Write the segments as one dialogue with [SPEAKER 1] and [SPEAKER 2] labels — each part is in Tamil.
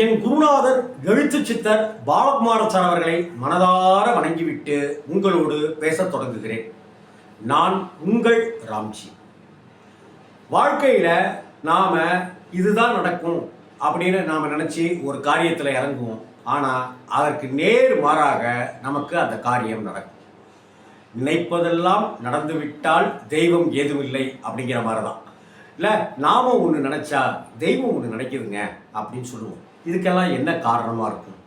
[SPEAKER 1] என் குருநாதர் எழுத்து சித்தர் பாலகுமாரச்சார் அவர்களை மனதார வணங்கிவிட்டு உங்களோடு பேசத் தொடங்குகிறேன். நான் உங்கள் ராம்ஜி. வாழ்க்கையில் நாம் இதுதான் நடக்கும் அப்படின்னு நாம் நினச்சி ஒரு காரியத்தில் இறங்குவோம். ஆனால் அதற்கு நேர் மாறாக நமக்கு அந்த காரியம் நடக்கும். நினைப்பதெல்லாம் நடந்துவிட்டால் தெய்வம் ஏதுமில்லை அப்படிங்கிற மாதிரி தான் இல்லை நாம ஒன்று நினச்சா தெய்வம் ஒன்று நினைக்குதுங்க அப்படின்னு சொல்லுவோம். இதுக்கெல்லாம் என்ன காரணமாக இருக்கும்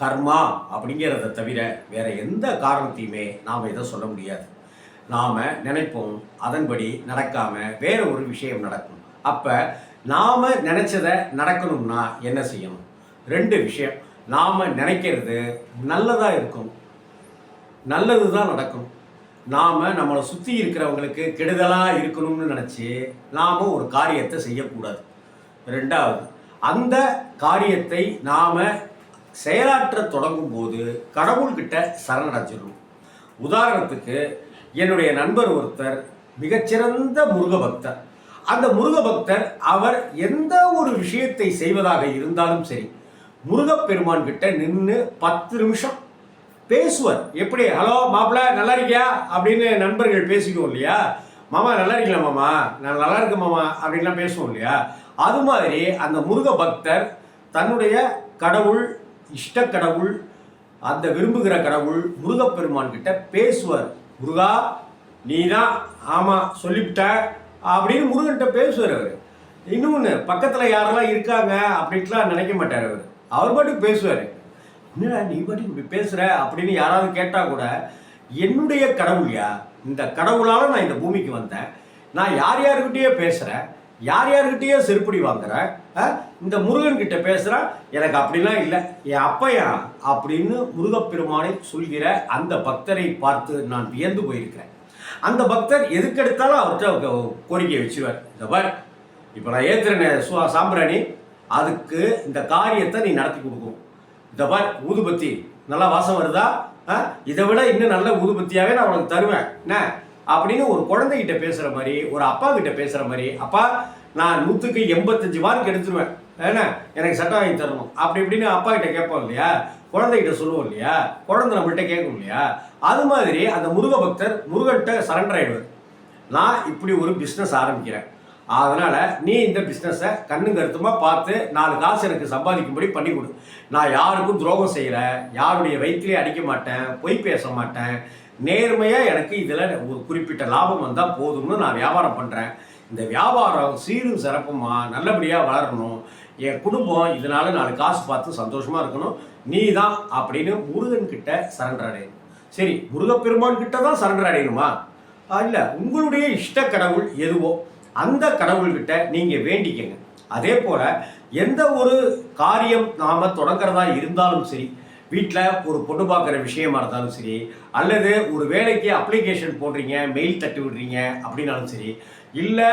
[SPEAKER 1] கர்மா அப்படிங்கிறத தவிர வேறு எந்த காரணத்தையுமே நாம் இதை சொல்ல முடியாது. நாம் நினைப்போம் அதன்படி நடக்காமல் வேறு ஒரு விஷயம் நடக்கும். அப்போ நாம் நினச்சதை நடக்கணும்னா என்ன செய்யணும்? ரெண்டு விஷயம். நாம் நினைக்கிறது நல்லதாக இருக்கும். நல்லது தான் நடக்கும். நாம் நம்மளை சுற்றி இருக்கிறவங்களுக்கு கெடுதலாக இருக்கணும்னு நினச்சி நாம் ஒரு காரியத்தை செய்யக்கூடாது. ரெண்டாவது அந்த காரியத்தை நாம் செயலாற்ற தொடங்கும் போது கடவுள்கிட்ட சரணடைஞ்சிடணும் உதாரணத்துக்கு என்னுடைய நண்பர் ஒருத்தர் மிகச்சிறந்த முருக பக்தர் அந்த முருக பக்தர் அவர் எந்த ஒரு விஷயத்தை செய்வதாக இருந்தாலும் சரி முருகப்பெருமான் கிட்ட நின்று பத்து நிமிஷம் பேசுவார். எப்படி ஹலோ மாப்பிள்ள நல்லா இருக்கியா? அப்படின்னு நண்பர்கள் பேசிக்குவோம் இல்லையா? மாமா நல்லா இருக்கீங்களா மாமா? நான் நல்லா இருக்கேன் மாமா அப்படின்லாம் பேசுவோம் இல்லையா? அது மாதிரி அந்த முருக பக்தர் தன்னுடைய கடவுள் இஷ்ட கடவுள் அந்த விரும்புகிற கடவுள் முருகப்பெருமான் கிட்ட பேசுவார். முருகா நீ தான் ஆமாம் சொல்லிவிட்ட அப்படின்னு முருகன்கிட்ட பேசுவார் அவர். இன்னொன்று பக்கத்தில் யாரெல்லாம் இருக்காங்க? அப்படின்ட்டுலாம் நினைக்க மாட்டார் அவர். அவர் பாட்டுக்கு பேசுவார். என்னடா நீ பாட்டுக்கு இப்படி பேசுகிற அப்படின்னு யாராவது கேட்டால் கூட என்னுடைய கடவுள்யா இந்த கடவுளால் நான் இந்த பூமிக்கு வந்தேன். நான் யார் யாருக்கிட்டேயே பேசுகிறேன் யார் யாருக்கிட்டேயோ செருப்படி வாங்குறேன் இந்த முருகன் கிட்ட பேசுகிறேன் எனக்கு அப்படிலாம் இல்லை. என் அப்பையா அப்படின்னு முருகப்பெருமானை சொல்கிற அந்த பக்தரை பார்த்து நான் வியந்து போயிருக்கிறேன். அந்த பக்தர் எதுக்கெடுத்தாலும் அவர்கிட்ட கோரிக்கை வச்சிருவார். இந்த பார் இப்போ நான் ஏத்துறேன் சுவா சாம்பிராணி. அதுக்கு இந்த காரியத்தை நீ நடத்தி கொடுக்கும் இந்த பார் ஊதுபத்தி. நல்லா வாசம் வருதா? ஆ இதை விட இன்னும் நல்ல ஊதுபத்தியாகவே நான் உனக்கு தருவேன். என்ன? அப்படின்னு ஒரு குழந்தைகிட்ட பேசுகிற மாதிரி ஒரு அப்பா கிட்ட பேசுகிற மாதிரி அப்பா நான் நூற்றுக்கு எண்பத்தஞ்சு மார்க் எடுத்துருவேன். ஏன்னா எனக்கு சட்டம் வாங்கி தரணும். அப்படி இப்படின்னு அப்பா கிட்ட கேட்போம் இல்லையா? குழந்தைகிட்ட சொல்லுவோம் இல்லையா? குழந்தை நம்மள்கிட்ட கேட்கும் இல்லையா? அது மாதிரி அந்த முருக பக்தர் முருகன்கிட்ட சரண்டர் ஆகிடுவார் நான் இப்படி ஒரு பிஸ்னஸ் ஆரம்பிக்கிறேன். அதனால் நீ இந்த பிஸ்னஸை கண்ணு கருத்துமாக பார்த்து நாலு காசு எனக்கு சம்பாதிக்கும்படி பண்ணி கொடு. நான் யாருக்கும் துரோகம் செய்கிறேன் யாருடைய வயிற்றிலே அடிக்க மாட்டேன். பொய் பேச மாட்டேன். நேர்மையாக எனக்கு இதில் ஒரு குறிப்பிட்ட லாபம் வந்தால் போதும்னு நான் வியாபாரம் பண்ணுறேன் இந்த வியாபாரம் சீரும் சிறப்புமா? நல்லபடியாக வளரணும். என் குடும்பம் இதனால் நாலு காசு பார்த்து சந்தோஷமாக இருக்கணும். நீ தான் அப்படின்னு முருகன் கிட்ட சரண்டர் அடையணும். சரி முருகப்பெருமான் கிட்ட தான் சரண்டர் அடையணுமா? இல்லை. உங்களுடைய இஷ்ட கடவுள் எதுவோ அந்த கடவுள்கிட்ட நீங்கள் வேண்டிக்கங்க. அதே போல் எந்த ஒரு காரியம் நாம் தொடங்குறதா இருந்தாலும் சரி வீட்டில் ஒரு பொண்ணு பார்க்குற விஷயமா இருந்தாலும் சரி அல்லது ஒரு வேலைக்கு அப்ளிகேஷன் போடுறீங்க மெயில் தட்டி விடுறீங்க அப்படின்னாலும் சரி இல்லை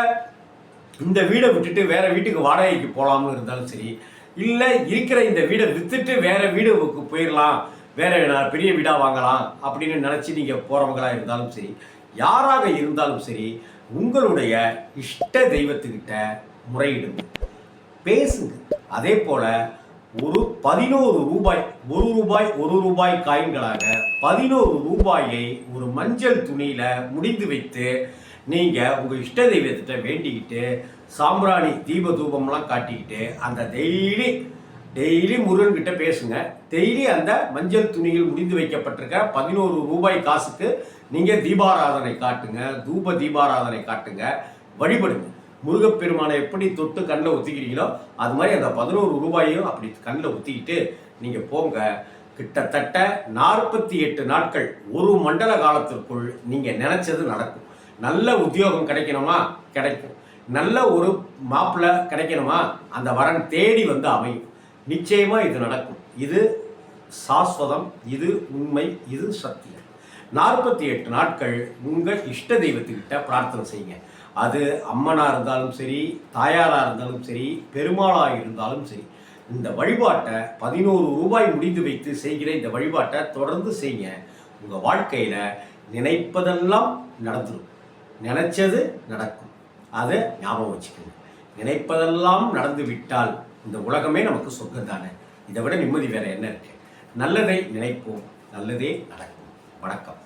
[SPEAKER 1] இந்த வீடை விட்டுட்டு வேற வீட்டுக்கு வாடகைக்கு போகலாம்னு இருந்தாலும் சரி இல்லை இருக்கிற இந்த வீடை வித்துட்டு வேற வீடுக்கு போயிடலாம் வேற பெரிய வீடாக வாங்கலாம் அப்படின்னு நினச்சி நீங்கள் போகிறவங்களாக இருந்தாலும் சரி யாராக இருந்தாலும் சரி உங்களுடைய இஷ்ட தெய்வத்துக்கிட்ட முறையிடுங்க. பேசுங்க. அதே போல் ஒரு பதினோரு ரூபாய் ஒரு ரூபாய் ஒரு ரூபாய் காயின்களாக பதினோரு ரூபாயை ஒரு மஞ்சள் துணியில முடிந்து வைத்து நீங்க உங்க இஷ்ட தெய்வத்திட்ட வேண்டிக்கிட்டு சாம்பிராணி தீப தூபம்லாம் காட்டிக்கிட்டு அந்த டெய்லி டெய்லி முருகன் கிட்ட பேசுங்க. டெய்லி அந்த மஞ்சள் துணியில் முடிந்து வைக்கப்பட்டிருக்க பதினோரு ரூபாய் காசுக்கு நீங்க தீபாராதனை காட்டுங்க தூப தீபாராதனை காட்டுங்க வழிபடுங்க. முருகப்பெருமானை எப்படி தொட்டு கண்ணில் ஒத்திக்கிறீங்களோ அது மாதிரி அந்த பதினோரு ரூபாயையும் அப்படி கண்ணில் ஒத்திக்கிட்டு நீங்கள் போங்க. கிட்டத்தட்ட நாற்பத்தி எட்டு நாட்கள் ஒரு மண்டல காலத்திற்குள் நீங்கள் நினச்சது நடக்கும். நல்ல உத்தியோகம் கிடைக்கணுமா? கிடைக்கும். நல்ல ஒரு மாப்பிள்ளை கிடைக்கணுமா? அந்த வரன் தேடி வந்து அமையும். நிச்சயமாக இது நடக்கும். இது சாஸ்வதம் இது உண்மை இது சத்தியம். நாற்பத்தி எட்டு நாட்கள் உங்கள் இஷ்ட தெய்வத்துக்கிட்ட பிரார்த்தனை செய்யுங்க. அது அம்மனாக இருந்தாலும் சரி தாயாராக இருந்தாலும் சரி பெருமாளாக இருந்தாலும் சரி. இந்த வழிபாட்டை பதினோரு ரூபாய் முடிந்து வைத்து செய்கிற இந்த வழிபாட்டை தொடர்ந்து செய்யுங்க. உங்கள் வாழ்க்கையில் நினைப்பதெல்லாம் நடந்துடும் நினைச்சது நடக்கும். அதை ஞாபகம் வச்சுக்கோங்க. நினைப்பதெல்லாம் நடந்து விட்டால் இந்த உலகமே நமக்கு சொர்க்கம் தானே? இதை விட நிம்மதி வேற என்ன இருக்கு? நல்லதை நினைப்போம் நல்லதே நடக்கும். வணக்கம்.